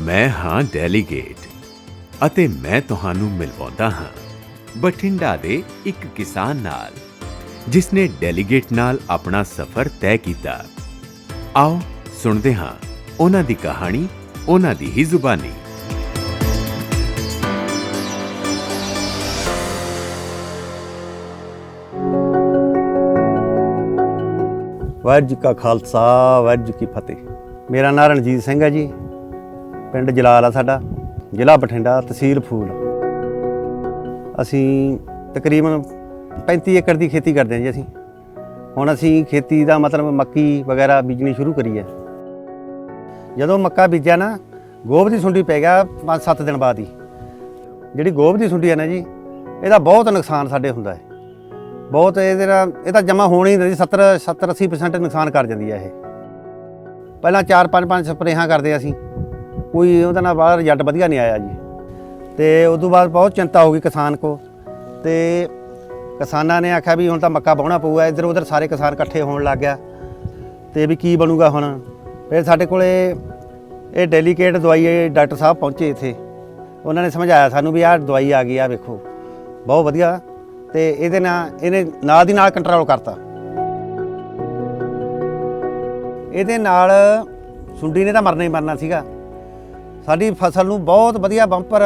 ਮੈਂ ਹਾਂ ਡੈਲੀਗੇਟ ਅਤੇ ਮੈਂ ਤੁਹਾਨੂੰ ਮਿਲਵਾਉਂਦਾ ਹਾਂ। ਬਠਿੰਡਾ ਦੇ ਇੱਕ ਕਿਸਾਨ ਨਾਲ ਜਿਸ ਨੇ ਡੈਲੀਗੇਟ ਨਾਲ ਆਪਣਾ ਸਫ਼ਰ ਤੈਅ ਕੀਤਾ। ਆਓ ਸੁਣਦੇ ਹਾਂ ਉਹਨਾਂ ਦੀ ਕਹਾਣੀ, ਉਹਨਾਂ ਦੀ ਹੀ ਜ਼ੁਬਾਨੀ। ਵਾਹਿਗੁਰੂ ਜੀ ਕਾ ਖਾਲਸਾ, ਵਾਹਿਗੁਰੂ ਜੀ ਕੀ ਫਤਿਹ। ਮੇਰਾ ਨਾਮ ਰਣਜੀਤ ਸਿੰਘ ਹੈ ਜੀ। ਪਿੰਡ ਜਲਾਲ ਆ ਸਾਡਾ, ਜ਼ਿਲ੍ਹਾ ਬਠਿੰਡਾ, ਤਹਿਸੀਲ ਫੂਲ। ਅਸੀਂ ਤਕਰੀਬਨ 35 ਏਕੜ ਦੀ ਖੇਤੀ ਕਰਦੇ ਹਾਂ ਜੀ ਅਸੀਂ। ਹੁਣ ਅਸੀਂ ਖੇਤੀ ਦਾ ਮਤਲਬ ਮੱਕੀ ਵਗੈਰਾ ਬੀਜਣੀ ਸ਼ੁਰੂ ਕਰੀ ਹੈ। ਜਦੋਂ ਮੱਕਾ ਬੀਜਿਆ ਨਾ, ਗੋਭ ਦੀ ਸੁੰਡੀ ਪੈ ਗਿਆ 5-7 ਦਿਨ ਬਾਅਦ ਹੀ। ਜਿਹੜੀ ਗੋਭ ਦੀ ਸੁੰਡੀ ਹੈ ਨਾ ਜੀ, ਇਹਦਾ ਬਹੁਤ ਨੁਕਸਾਨ ਸਾਡੇ ਹੁੰਦਾ ਹੈ। ਬਹੁਤ ਇਹਦੇ ਨਾਲ, ਇਹ ਤਾਂ ਜਮਾ ਹੋਣੀ ਨਹੀਂ 70 70 80% ਨੁਕਸਾਨ ਕਰ ਜਾਂਦੀ ਹੈ ਇਹ। ਪਹਿਲਾਂ 4 5 5 ਸਪਰੇਹਾਂ ਕਰਦੇ ਅਸੀਂ। ਕੋਈ ਉਹਦਾ ਨਾਲ ਬਾਹਰ ਰਿਜ਼ਲਟ ਵਧੀਆ ਨਹੀਂ ਆਇਆ ਜੀ। ਤੇ ਉਸ ਤੋਂ ਬਾਅਦ ਬਹੁਤ ਚਿੰਤਾ ਹੋ ਗਈ ਕਿਸਾਨ ਕੋ। ਤੇ ਕਿਸਾਨਾਂ ਨੇ ਆਖਿਆ ਵੀ ਹੁਣ ਤਾਂ ਮੱਕਾ ਵਾਹੁਣਾ ਪਊਗਾ, ਇੱਧਰ ਉੱਧਰ ਸਾਰੇ ਕਿਸਾਨ ਇਕੱਠੇ ਹੋਣ ਲੱਗ ਗਿਆ। ਤੇ ਵੀ ਕੀ ਬਣੂਗਾ ਹੁਣ? ਫਿਰ ਸਾਡੇ ਕੋਲੇ ਇਹ ਡੈਲੀਕੇਟ ਦਵਾਈ ਡਾਕਟਰ ਸਾਹਿਬ ਪਹੁੰਚੇ ਇੱਥੇ। ਉਹਨਾਂ ਨੇ ਸਮਝਾਇਆ ਸਾਨੂੰ ਵੀ ਆਹ ਦਵਾਈ ਆ ਗਈ ਆ ਵੇਖੋ। ਬਹੁਤ ਵਧੀਆ। ਤੇ ਇਹਦੇ ਨਾਲ, ਇਹਨੇ ਨਾਲ ਦੀ ਨਾਲ ਕੰਟਰੋਲ ਕਰਤਾ। ਇਹਦੇ ਨਾਲ ਸੁੰਡੀ ਨੇ ਤਾਂ ਮਰਨਾ ਹੀ ਮਰਨਾ ਸੀਗਾ। ਸਾਡੀ ਫਸਲ ਨੂੰ ਬਹੁਤ ਵਧੀਆ ਬੰਪਰ,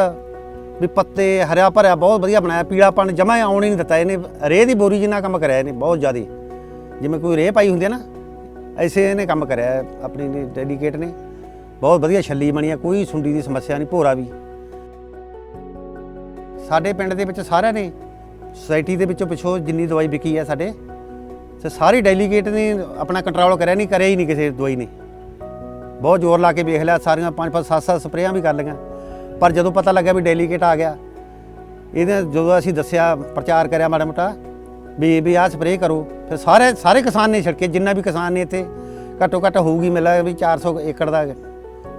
ਵੀ ਪੱਤੇ ਹਰਿਆ ਭਰਿਆ ਬਹੁਤ ਵਧੀਆ ਬਣਾਇਆ ਪੀਲਾਪਣ ਜਮਾ ਆਉਣ ਹੀ ਨਹੀਂ ਦਿੱਤਾ ਇਹਨੇ। ਰੇਹ ਦੀ ਬੋਰੀ ਜਿੰਨਾ ਕੰਮ ਕਰਿਆ ਇਹਨੇ, ਬਹੁਤ ਜ਼ਿਆਦਾ। ਜਿਵੇਂ ਕੋਈ ਰੇਹ ਪਾਈ ਹੁੰਦੀ ਹੈ ਨਾ, ਐਸੇ ਇਹਨੇ ਕੰਮ ਕਰਿਆ ਆਪਣੀ ਨੇ ਡੈਡੀਕੇਟ ਨੇ। ਬਹੁਤ ਵਧੀਆ ਛੱਲੀ ਬਣੀ ਆ ਕੋਈ ਸੁੰਡੀ ਦੀ ਸਮੱਸਿਆ ਨਹੀਂ, ਭੋਰਾ ਵੀ। ਸਾਡੇ ਪਿੰਡ ਦੇ ਵਿੱਚ ਸਾਰਿਆਂ ਨੇ, ਸੁਸਾਇਟੀ ਦੇ ਵਿੱਚੋਂ ਪਿਛੋ ਜਿੰਨੀ ਦਵਾਈ ਵਿਕੀ ਹੈ ਸਾਡੇ, ਤੇ ਸਾਰੀ ਡੈਲੀਗੇਟ ਨੇ ਆਪਣਾ ਕੰਟਰੋਲ ਕਰਿਆ ਨਹੀਂ, ਕਰਿਆ ਹੀ ਨਹੀਂ ਕਿਸੇ ਦਵਾਈ ਨੇ। ਬਹੁਤ ਜ਼ੋਰ ਲਾ ਕੇ ਵੇਖ ਲਿਆ, ਸਾਰੀਆਂ ਪੰਜ ਪੰਜ ਸੱਤ ਸੱਤ ਸਪਰੇਆਂ ਵੀ ਕਰ ਲਈਆਂ। ਪਰ ਜਦੋਂ ਪਤਾ ਲੱਗਿਆ ਵੀ ਡੈਲੀਗੇਟ ਆ ਗਿਆ, ਇਹਦੇ ਜਦੋਂ ਅਸੀਂ ਦੱਸਿਆ, ਪ੍ਰਚਾਰ ਕਰਿਆ ਮਾੜਾ ਮੋਟਾ, ਵੀ ਵੀ ਆਹ ਸਪਰੇਅ ਕਰੋ, ਫਿਰ ਸਾਰੇ ਸਾਰੇ ਕਿਸਾਨ ਨੇ ਛਿੜਕੇ, ਜਿੰਨਾ ਵੀ ਕਿਸਾਨ ਨੇ ਇੱਥੇ, ਘੱਟੋ ਘੱਟ ਹੋਊਗੀ ਮਿਲਿਆ ਵੀ 400 ਏਕੜ ਦਾ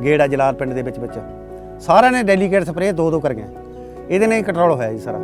ਗੇੜ ਆ ਜਲਾਲ ਪਿੰਡ ਦੇ ਵਿੱਚ ਵਿੱਚ। ਸਾਰਿਆਂ ਨੇ ਡੈਲੀਗੇਟ ਸਪਰੇਅ ਦੋ ਦੋ ਕਰੀਆਂ। ਇਹਦੇ ਨਾਲ ਹੀ ਕੰਟਰੋਲ ਹੋਇਆ ਜੀ ਸਾਰਾ।